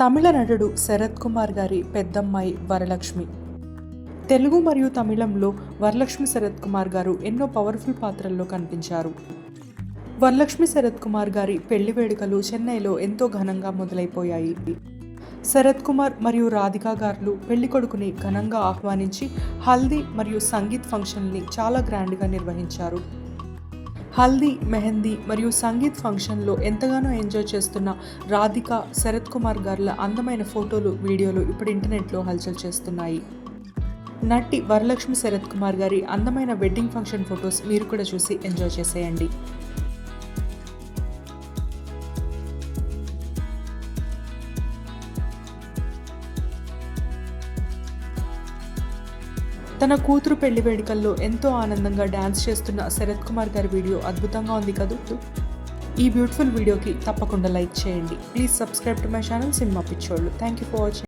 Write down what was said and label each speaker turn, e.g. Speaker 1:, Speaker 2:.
Speaker 1: తమిళ నటుడు శరత్ కుమార్ గారి పెద్దమ్మాయి వరలక్ష్మి. తెలుగు మరియు తమిళంలో వరలక్ష్మి శరత్ కుమార్ గారు ఎన్నో పవర్ఫుల్ పాత్రల్లో కనిపించారు. వరలక్ష్మి శరత్ కుమార్ గారి పెళ్ళి వేడుకలు చెన్నైలో ఎంతో ఘనంగా మొదలైపోయాయి. శరత్ కుమార్ మరియు రాధికా గారు పెళ్ళి కొడుకుని ఘనంగా ఆహ్వానించి హల్దీ మరియు సంగీత్ ఫంక్షన్ని చాలా గ్రాండ్గా నిర్వహించారు. హల్దీ మెహందీ మరియు సంగీత్ ఫంక్షన్లో ఎంతగానో ఎంజాయ్ చేస్తున్న రాధిక శరత్ కుమార్ గారుల అందమైన ఫోటోలు వీడియోలు ఇప్పుడు ఇంటర్నెట్లో హల్చల్ చేస్తున్నాయి. నటి వరలక్ష్మి శరత్ కుమార్ గారి అందమైన వెడ్డింగ్ ఫంక్షన్ ఫొటోస్ మీరు కూడా చూసి ఎంజాయ్ చేసేయండి. తన కూతురు పెళ్ళి వేడుకల్లో ఎంతో ఆనందంగా డ్యాన్స్ చేస్తున్న శరత్ కుమార్ గారి వీడియో అద్భుతంగా ఉంది కదూ? ఈ బ్యూటిఫుల్ వీడియోకి తప్పకుండా లైక్ చేయండి. Please subscribe to my channel cinema పిచ్చోళ్ళు. Thank you for watching